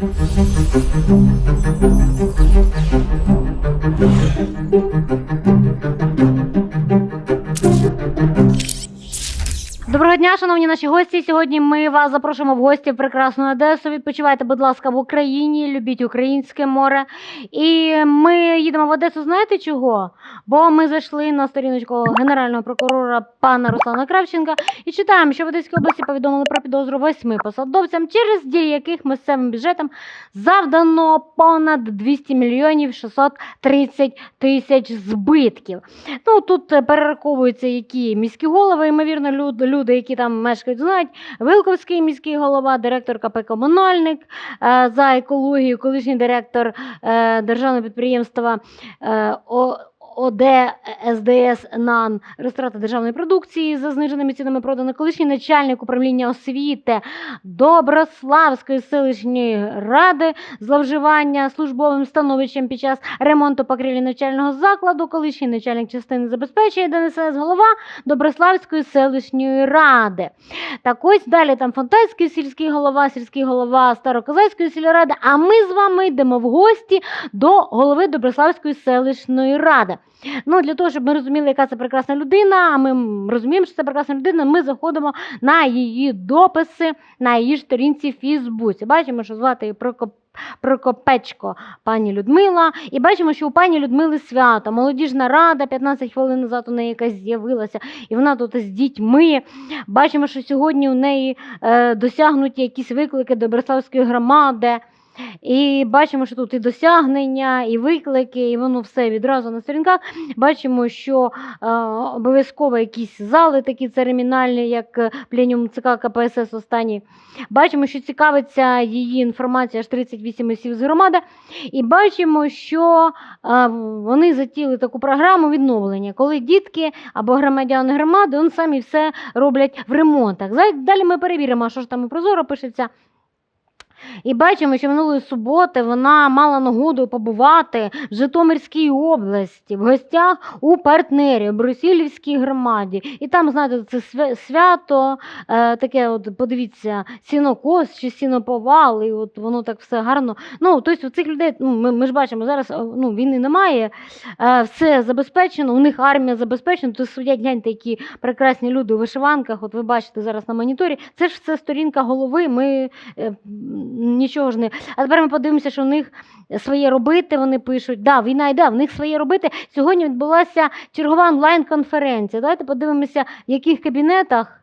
Thank you. Доброго дня, шановні наші гості. Сьогодні ми вас запрошуємо в гості в прекрасну Одесу. Відпочивайте, будь ласка, в Україні, любіть українське море. І ми їдемо в Одесу. Знаєте чого? Бо ми зайшли на сторіночку генерального прокурора пана Руслана Кравченка і читаємо, що в Одеській області повідомили про підозру восьми посадовцям, через дії яких місцевим бюджетом завдано понад 200 мільйонів 630 тисяч збитків. Ну тут перераховуються які міські голови, ймовірно, люд- люди, які там мешкають, знають. Вилковський міський голова, директор КП Комунальник е, за екологію, колишній директор е, державного підприємства е, ОД СДС НАН розтрата державної продукції за зниженими цінами продано, колишній начальник управління освіти Доброславської селищної ради зловживання службовим становищем під час ремонту покрівлі навчального закладу, колишній начальник частини забезпечення ДНСС, голова Доброславської селищної ради. Так ось далі там Фонтанський сільський голова, сільський голова Староказацької сільради. А ми з вами йдемо в гості до голови Доброславської селищної ради. Ну, для того, щоб ми розуміли, яка це прекрасна людина, а ми розуміємо, що це прекрасна людина, ми заходимо на її дописи на її сторінці в Фейсбуці. Бачимо, що звати її Прокоп. Прокопечко пані Людмила, і бачимо, що у пані Людмили свято. Молодіжна рада 15 хвилин назад у неї якась з'явилася, і вона тут з дітьми. Бачимо, що сьогодні у неї е, досягнуті якісь виклики до Доброславської громади. І бачимо, що тут і досягнення, і виклики, і воно все відразу на сторінках. Бачимо, що е, обов'язково якісь зали такі церемональні, як е, пленум ЦК КПСС останній. Бачимо, що цікавиться її інформація аж 38 осіб з громади. І бачимо, що е, вони затіли таку програму відновлення, коли дітки або громадяни громади вони самі все роблять в ремонтах. Далі ми перевіримо, що ж там і прозоро пишеться. І бачимо, що минулої суботи вона мала нагоду побувати в Житомирській області, в гостях у партнерів Брусілівській громаді. І там, знаєте, це свято, е, таке, от подивіться, сінокос чи сіноповал, і от воно так все гарно. Ну, тобто у цих людей, ну, ми, ми ж бачимо, зараз ну, війни немає, е, все забезпечено, у них армія забезпечена, то судять, гляньте, які прекрасні люди у вишиванках, от ви бачите зараз на моніторі. Це ж все сторінка голови. Ми е, нічого ж не. А тепер ми подивимося, що у них своє робити. Вони пишуть. Да, війна йде, в них своє робити. Сьогодні відбулася чергова онлайн-конференція. Давайте подивимося, в яких кабінетах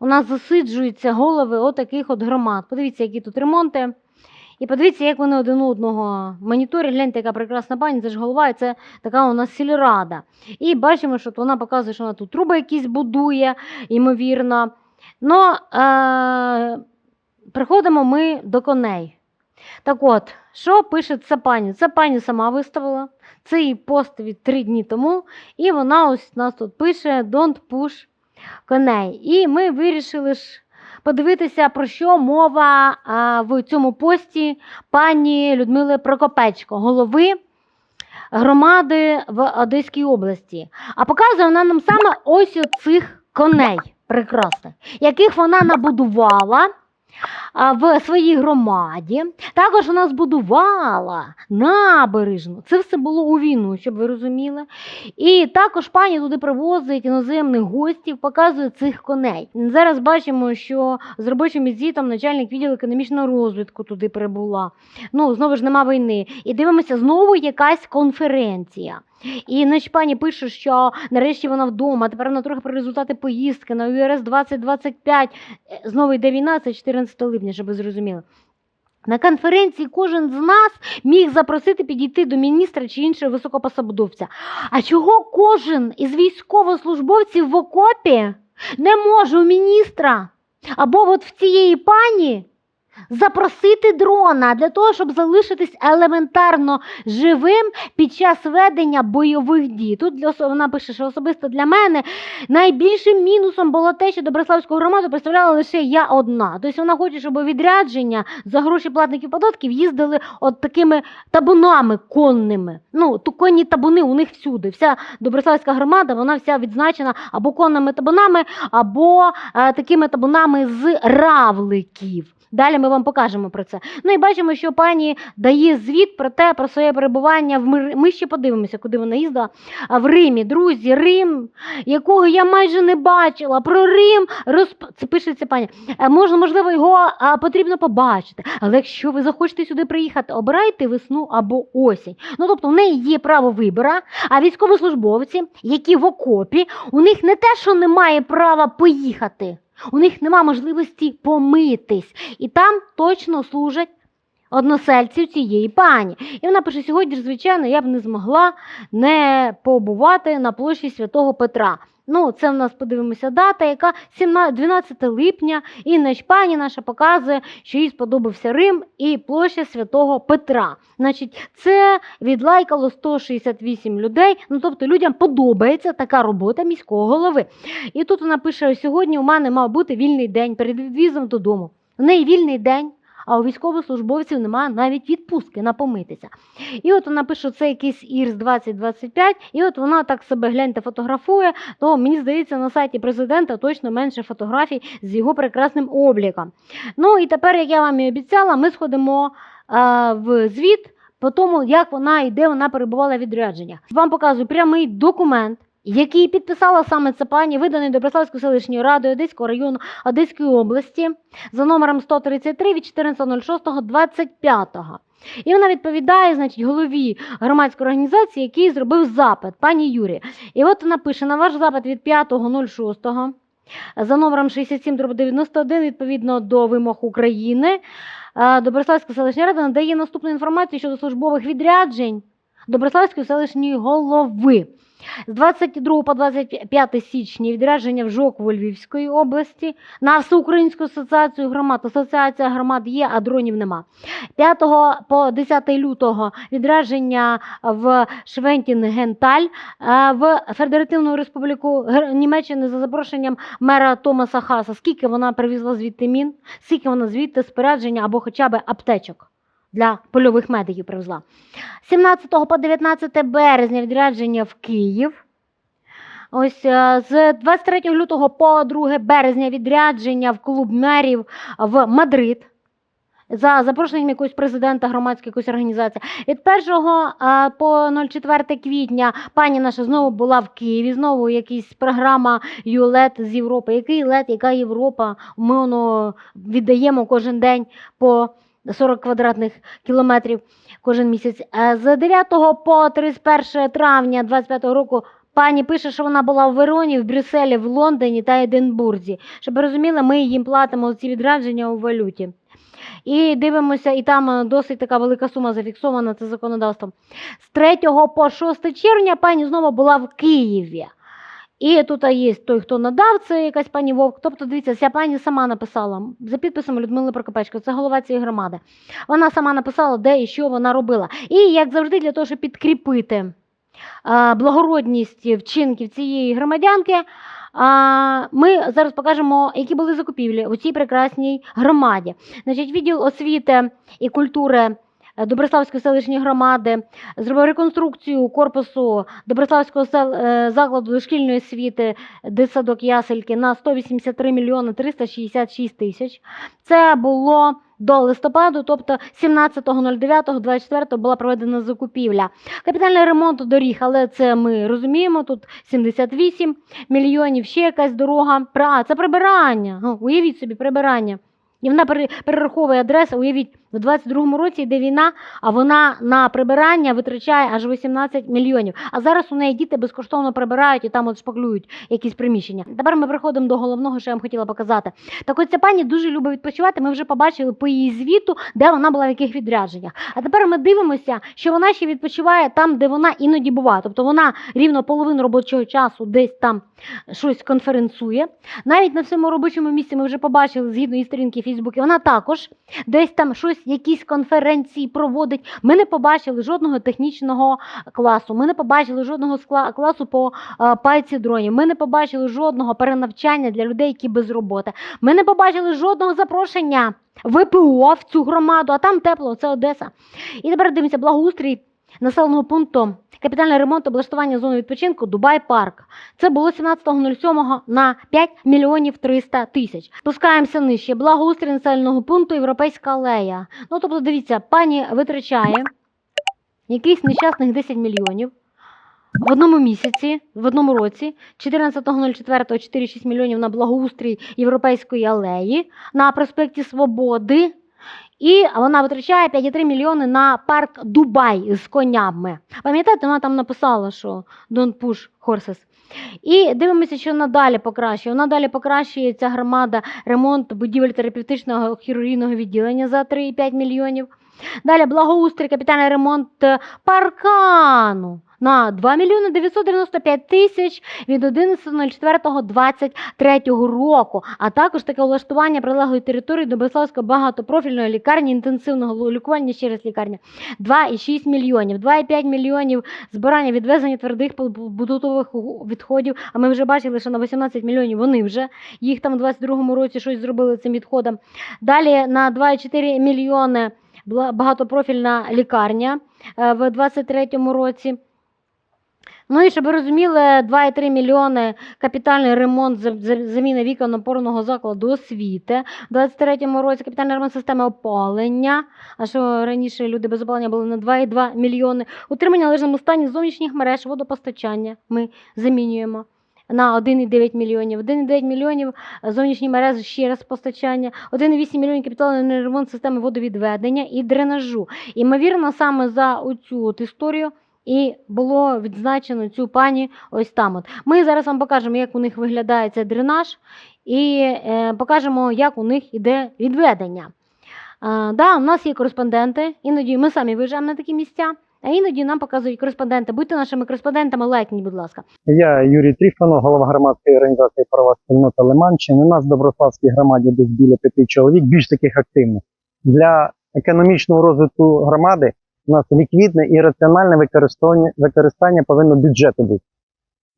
у нас засиджуються голови отаких от громад. Подивіться, які тут ремонти. І подивіться, як вони один одного моніторять. Гляньте, яка прекрасна пані, це ж голова, і це така у нас сільрада. І бачимо, що вона показує, що вона тут труби якісь будує, ймовірно. Ну, е- приходимо ми до коней. Так от, що пише? Ця пані сама виставила. Це її пост від три дні тому. І вона ось нас тут пише Don't push коней. І ми вирішили ж подивитися, про що мова а, в цьому пості пані Людмили Прокопечко, голови громади в Одеській області. А показує вона нам саме ось оцих коней прекрасних, яких вона набудувала в своїй громаді. Також вона збудувала набережну. Це все було у війну, щоб ви розуміли. І також пані туди привозить іноземних гостів, показує цих коней. Зараз бачимо, що з робочим візитом начальник відділу економічного розвитку туди прибула. Ну, знову ж нема війни. І дивимося, знову якась конференція. І значить, пані пише, що нарешті вона вдома. Тепер вона трохи про результати поїздки на ЮРС 2025. Е, Знову йде війна, це 14 липня, щоб ви зрозуміли. На конференції кожен з нас міг запросити підійти до міністра чи іншого високопосадовця. А чого кожен із військовослужбовців в окопі не може у міністра або от в цієї пані запросити дрона для того, щоб залишитись елементарно живим під час ведення бойових дій. Тут для вона пише, що особисто для мене найбільшим мінусом було те, що Доброславську громаду представляла лише я одна. Тобто вона хоче, щоб відрядження за гроші платників податків їздили от такими табунами конними. Ну, ту конні табуни у них всюди. Вся Доброславська громада, вона вся відзначена або конними табунами, або е, такими табунами з равликів. Далі ми вам покажемо про це. Ну і бачимо, що пані дає звіт про те, про своє перебування в Мир... Ми ще подивимося, куди вона їздила. А в Римі, друзі, Рим, якого я майже не бачила. Про Рим розп... це пишеться пані. Е, Можна, можливо, його а, потрібно побачити. Але якщо ви захочете сюди приїхати, обирайте весну або осінь. Ну тобто в неї є право вибора, а військовослужбовці, які в окопі, у них не те, що немає права поїхати, у них нема можливості помитись. І там точно служать односельців цієї пані. І вона пише: сьогодні звичайно, я б не змогла не побувати на площі Святого Петра. Ну, це в нас подивимося дата, яка 17, 12 липня, і нач пані наша показує, що їй сподобався Рим і площа Святого Петра. Значить, це відлайкало 168 людей. Ну тобто людям подобається така робота міського голови. І тут вона пише: сьогодні у мене мав бути вільний день перед відвізом додому. У неї вільний день. А у військовослужбовців немає навіть відпустки на помитися. І от вона пише, це якийсь ІРС 2025, і от вона так себе гляньте фотографує, то мені здається, на сайті президента точно менше фотографій з його прекрасним обліком. Ну і тепер, як я вам і обіцяла, ми сходимо а, в звіт по тому, як вона і де вона перебувала в відрядженнях. Вам показую прямий документ. Який підписала саме ця пані, виданий Доброславською селищною радою Одеського району Одеської області за номером 133 від 14.06.25. І вона відповідає, значить, голові громадської організації, який зробив запит, пані Юрі. І от вона пише на ваш запит від 5.06 за номером 67 91 відповідно до вимог України. е, Доброславська селищна рада надає наступну інформацію щодо службових відряджень Доброславської селищної голови. З 22 по 25 січня відрядження в Жокву Львівської області на Всеукраїнську асоціацію громад. Асоціація громад є, а дронів нема. 5 по 10 лютого відрядження в Швентін-Генталь е, в Федеративну Республіку Німеччини за запрошенням мера Томаса Хаса. Скільки вона привезла звідти мін, скільки вона звідти спорядження або хоча б аптечок для польових медиків привезла. 17 по 19 березня відрядження в Київ. Ось е, з 23 лютого по 2 березня відрядження в клуб мерів в Мадрид. За запрошенням якогось президента громадської якоїсь організації. Від 1 е, по 04 квітня пані наша знову була в Києві. Знову якась програма ЮЛЕТ з Європи. Який лет, яка Європа? Ми воно віддаємо кожен день по 40 квадратних кілометрів кожен місяць. Е, З 9 по 31 травня 25 року пані пише, що вона була в Вероні, в Брюсселі, в Лондоні та Единбурзі. Щоб ви розуміли, ми їм платимо ці відрядження у валюті. І дивимося, і там е, досить така велика сума зафіксована це законодавством. З 3 по 6 червня пані знову була в Києві. І тут є той, хто надав, це якась пані Вовк. Тобто, дивіться, ця пані сама написала за підписом Людмили Прокопечко, це голова цієї громади. Вона сама написала, де і що вона робила. І як завжди, для того, щоб підкріпити благородність вчинків цієї громадянки, ми зараз покажемо, які були закупівлі у цій прекрасній громаді. Значить, відділ освіти і культури. Е, Доброславської селищної громади зробив реконструкцію корпусу Доброславського сел, е, закладу дошкільної освіти дитсадок Ясельки на 183 мільйони 366 тисяч. Це було до листопаду, тобто 17.09.24 була проведена закупівля. Капітальний ремонт доріг, але це ми розуміємо. Тут 78 мільйонів, ще якась дорога. А, це прибирання. Уявіть собі, прибирання. І вона перераховує адреси. Уявіть, в 22-му році йде війна, а вона на прибирання витрачає аж 18 мільйонів. А зараз у неї діти безкоштовно прибирають і там от шпаклюють якісь приміщення. Тепер ми приходимо до головного, що я вам хотіла показати. Так ось ця пані дуже любить відпочивати. Ми вже побачили по її звіту, де вона була в яких відрядженнях. А тепер ми дивимося, що вона ще відпочиває там, де вона іноді буває. Тобто вона рівно половину робочого часу десь там щось конференцує. Навіть на своєму робочому місці ми вже побачили згідно її сторінки Фейсбуці. Вона також десь там щось, якісь конференції проводить. Ми не побачили жодного технічного класу. Ми не побачили жодного скла- класу по е, пайці дронів. Ми не побачили жодного перенавчання для людей, які без роботи. Ми не побачили жодного запрошення ВПО в цю громаду, а там тепло, це Одеса. І тепер дивимося, благоустрій населеного пункту капітальний ремонт облаштування зони відпочинку Дубай Парк. Це було 17.07 на 5 мільйонів 300 тисяч. Спускаємося нижче. Благоустрій населеного пункту Європейська алея. Ну тобто, дивіться, пані витрачає якийсь нещасних 10 мільйонів. В одному місяці, в одному році, 14.04 4,6 мільйонів на благоустрій Європейської алеї на проспекті Свободи. І вона витрачає 5,3 мільйони на парк Дубай з конями. Пам'ятаєте, вона там написала, що don't push horses. І дивимося, що надалі покращує. Надалі покращує ця громада ремонт будівель терапевтичного хірургійного відділення за 3,5 мілйонів. Далі благоустрій, капітальний ремонт е, паркану на 2 мільйони 995 тисяч від 11.04.23 року, а також таке влаштування прилеглої території до Береславської багатопрофільної лікарні інтенсивного лікування через лікарня 2,6 мільйонів, 2,5 мільйонів збирання відвезення твердих побутових відходів. А ми вже бачили, що на 18 мільйонів вони вже їх там у 22-му році щось зробили цим відходом. Далі на 2,4 мільйони багатопрофільна лікарня е, в 23-му році. Ну і щоб ви розуміли, 2,3 мільйони капітальний ремонт за- за- вікон опорного закладу освіти. У 23-му році капітальний ремонт системи опалення. А що раніше люди без опалення були на 2,2 мільйони. Утримання в належному стані зовнішніх мереж водопостачання ми замінюємо. На 1,9 мільйонів. 1,9 мільйонів зовнішні мережі ще раз постачання, 1,8 мільйонів капітальний ремонт системи водовідведення і дренажу. Імовірно, саме за от історію і було відзначено цю пані ось там. От. Ми зараз вам покажемо, як у них виглядає цей дренаж, і е, покажемо, як у них іде відведення. А, да, у нас є кореспонденти, іноді ми самі виїжджаємо на такі місця, а іноді нам показують кореспонденти. Будьте нашими кореспондентами, лайкніть, будь ласка. Я Юрій Тріфанов, голова громадської організації права спільнота Лиманщини. У нас в Доброславській громаді десь біля п'яти чоловік, більш таких активних. Для економічного розвитку громади у нас ліквідне і раціональне використання, використання повинно бюджету бути.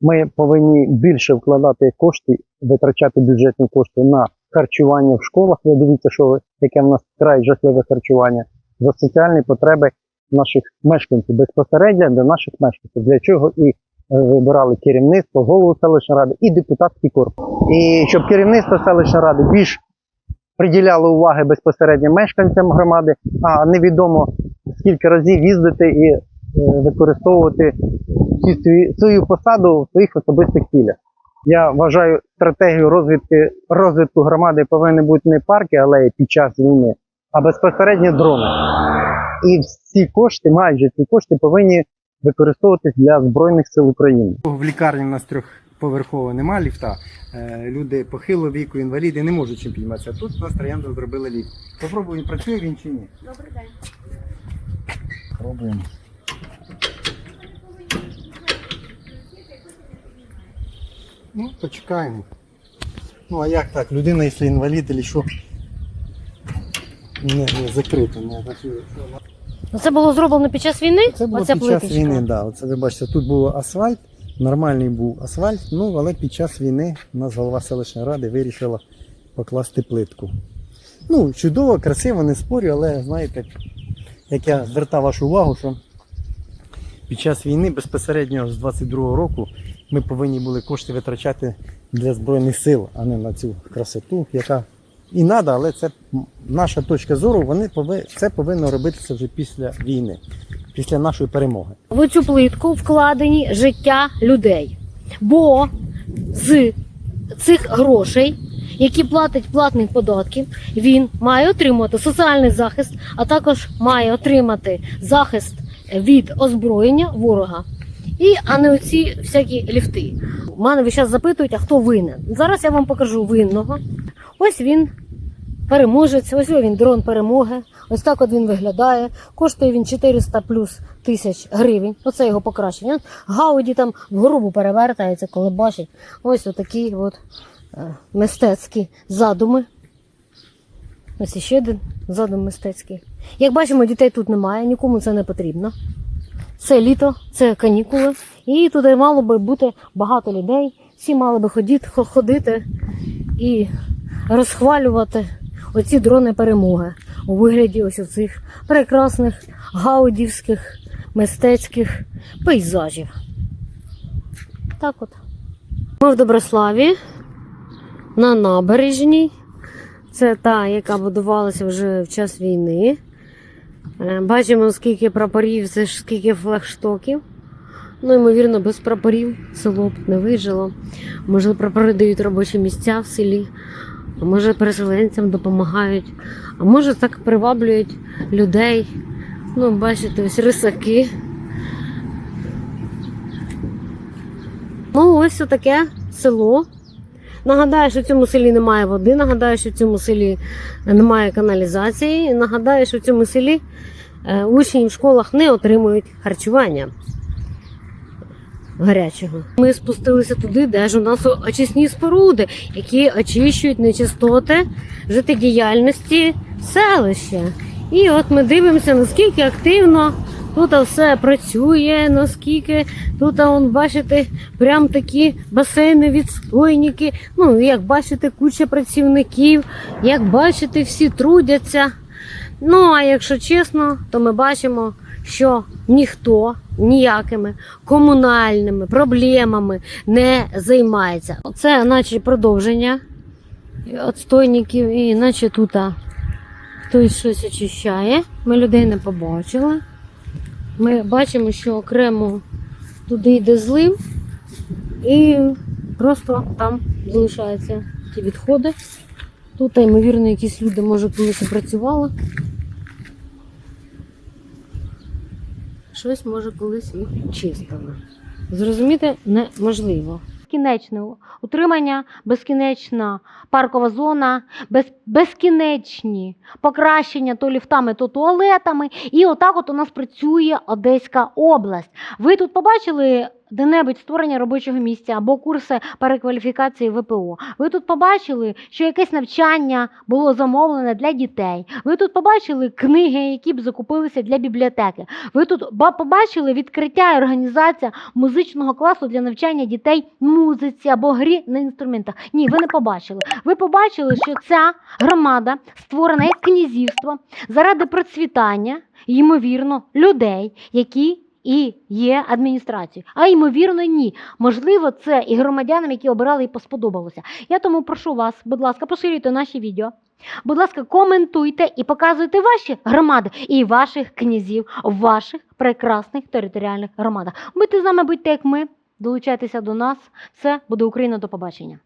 Ми повинні більше вкладати кошти, витрачати бюджетні кошти на харчування в школах. Ви дивіться, що яке в нас край жахливе харчування, за соціальні потреби наших мешканців безпосередньо для наших мешканців, для чого і е, вибирали керівництво, голову селищної ради і депутатський корпус. І щоб керівництво селищної ради більш приділяло уваги безпосередньо мешканцям громади, а невідомо скільки разів їздити і е, використовувати цю посаду в своїх особистих цілях. Я вважаю, стратегію розвитку, розвитку громади повинні бути не парки, алеї під час війни, а безпосередньо дрони. І всі кошти, майже ці кошти повинні використовуватись для Збройних сил України. В лікарні у нас трьохповерхово нема ліфта. Е, Люди похилого віку, інваліди не можуть чим підніматися. Тут у нас троянда зробили ліфт. Попробуємо, працює він чи ні. Добрий день. Пробуємо. Ну, почекаємо. Ну, а як так? Людина, якщо інвалід, чи що? Не закрито, не працює. Ну, це було зроблено під час війни? Це було Оця під час плиточка? війни, да. Оце ви бачите, тут був асфальт, нормальний був асфальт, ну але під час війни у нас голова селищної ради вирішила покласти плитку. Ну, чудово, красиво, не спорю, але знаєте, як я звертав вашу увагу, що під час війни безпосередньо з 22-го року ми повинні були кошти витрачати для Збройних сил, а не на цю красоту, яка і треба, але це наша точка зору, вони пови... це повинно робитися вже після війни, після нашої перемоги. В цю плитку вкладені життя людей. Бо з цих грошей, які платить платник податків, він має отримати соціальний захист, а також має отримати захист від озброєння ворога. І, а не оці всякі ліфти. У мене ви зараз запитують, а хто винен. Зараз я вам покажу винного. Ось він переможець, ось він дрон перемоги. Ось так от він виглядає. Коштує він 400 плюс тисяч гривень. Оце його покращення. Гауді там в грубу перевертається, коли бачить. Ось отакі от е, мистецькі задуми. Ось іще один задум мистецький. Як бачимо, дітей тут немає, нікому це не потрібно. Це літо, це канікули, і туди мало би бути багато людей. Всі мали би ходити, ходити і розхвалювати оці дрони перемоги. у вигляді ось цих прекрасних гаудівських мистецьких пейзажів. Так от. Ми в Доброславі на набережній. Це та, яка будувалася вже в час війни. Е, Бачимо, скільки прапорів, це ж скільки флагштоків. Ну, ймовірно, без прапорів село б не вижило. Може, прапори дають робочі місця в селі, а може переселенцям допомагають, а може так приваблюють людей. Ну, бачите, ось рисаки. Ну, ось таке село. Нагадаю, що в цьому селі немає води, нагадаю, що в цьому селі немає каналізації. Нагадаю, що в цьому селі е, учні в школах не отримують харчування гарячого. Ми спустилися туди, де ж у нас очисні споруди, які очищують нечистоти життєдіяльності селища. І от ми дивимося, наскільки активно тут все працює, наскільки тут, он, бачите, прям такі басейни, відстойники. Ну, як бачите, куча працівників, як бачите, всі трудяться. Ну, а якщо чесно, то ми бачимо, що ніхто ніякими комунальними проблемами не займається. Це наче продовження отстойників, і наче тут хтось щось очищає. Ми людей не побачили. Ми бачимо, що окремо туди йде злив, і просто там залишаються ті відходи. Тут, ймовірно, якісь люди, може, колись працювали. Щось може колись і чистили. Зрозуміти неможливо. Безкінечне утримання, безкінечна паркова зона, без, безкінечні покращення то ліфтами, то туалетами. І отак от у нас працює Одеська область. Ви тут побачили де-небудь створення робочого місця або курси перекваліфікації ВПО. Ви тут побачили, що якесь навчання було замовлене для дітей. Ви тут побачили книги, які б закупилися для бібліотеки. Ви тут ба- побачили відкриття і організація музичного класу для навчання дітей музиці або грі на інструментах. Ні, ви не побачили. Ви побачили, що ця громада створена як князівство заради процвітання, ймовірно, людей, які і є адміністрацією. А ймовірно, ні. Можливо, це і громадянам, які обирали, і посподобалося. Я тому прошу вас, будь ласка, поширюйте наші відео. Будь ласка, коментуйте і показуйте ваші громади і ваших князів в ваших прекрасних територіальних громадах. Будьте з нами, будьте як ми. Долучайтеся до нас. Все буде Україна. До побачення.